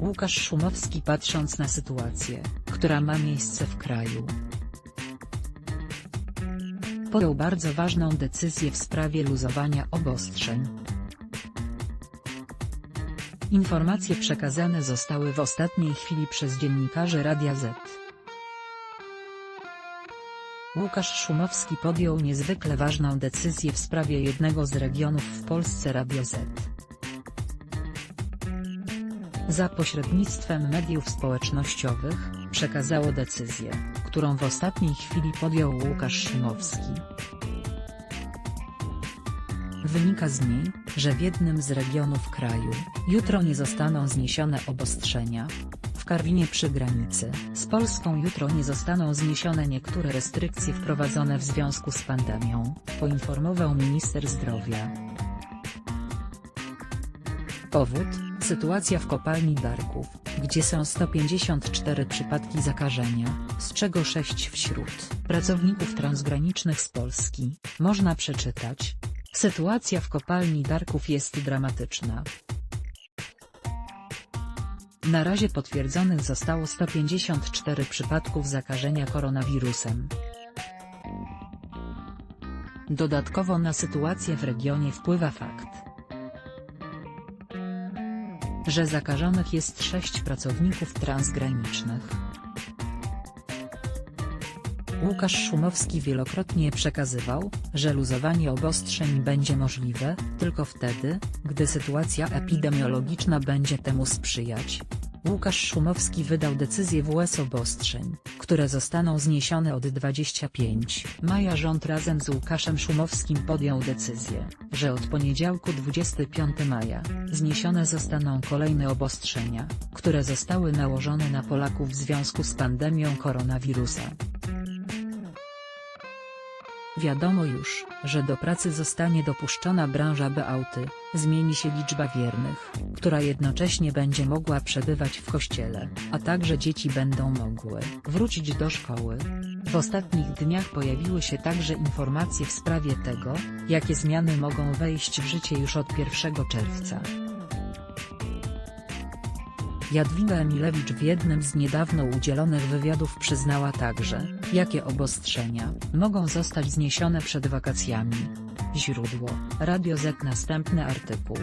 Łukasz Szumowski patrząc na sytuację, która ma miejsce w kraju. Podjął bardzo ważną decyzję w sprawie luzowania obostrzeń. Informacje przekazane zostały w ostatniej chwili przez dziennikarzy Radia Z. Łukasz Szumowski podjął niezwykle ważną decyzję w sprawie jednego z regionów w Polsce Radio Z. Za pośrednictwem mediów społecznościowych, przekazało decyzję, którą w ostatniej chwili podjął Łukasz Szumowski. Wynika z niej, że w jednym z regionów kraju, jutro nie zostaną zniesione obostrzenia. W Karwinie przy granicy, z Polską jutro nie zostaną zniesione niektóre restrykcje wprowadzone w związku z pandemią, poinformował minister zdrowia. Powód, sytuacja w kopalni Darków, gdzie są 154 przypadki zakażenia, z czego 6 wśród pracowników transgranicznych z Polski, można przeczytać. Sytuacja w kopalni Darków jest dramatyczna. Na razie potwierdzonych zostało 154 przypadków zakażenia koronawirusem. Dodatkowo na sytuację w regionie wpływa fakt, że zakażonych jest 6 pracowników transgranicznych. Łukasz Szumowski wielokrotnie przekazywał, że luzowanie obostrzeń będzie możliwe, tylko wtedy, gdy sytuacja epidemiologiczna będzie temu sprzyjać. Łukasz Szumowski wydał decyzję WS obostrzeń, które zostaną zniesione od 25 maja rząd razem z Łukaszem Szumowskim podjął decyzję, że od poniedziałku 25 maja, zniesione zostaną kolejne obostrzenia, które zostały nałożone na Polaków w związku z pandemią koronawirusa. Wiadomo już, że do pracy zostanie dopuszczona branża beauty, zmieni się liczba wiernych, która jednocześnie będzie mogła przebywać w kościele, a także dzieci będą mogły wrócić do szkoły. W ostatnich dniach pojawiły się także informacje w sprawie tego, jakie zmiany mogą wejść w życie już od 1 czerwca. Jadwiga Emilewicz w jednym z niedawno udzielonych wywiadów przyznała także, jakie obostrzenia mogą zostać zniesione przed wakacjami. Źródło, Radio Z Następny artykuł.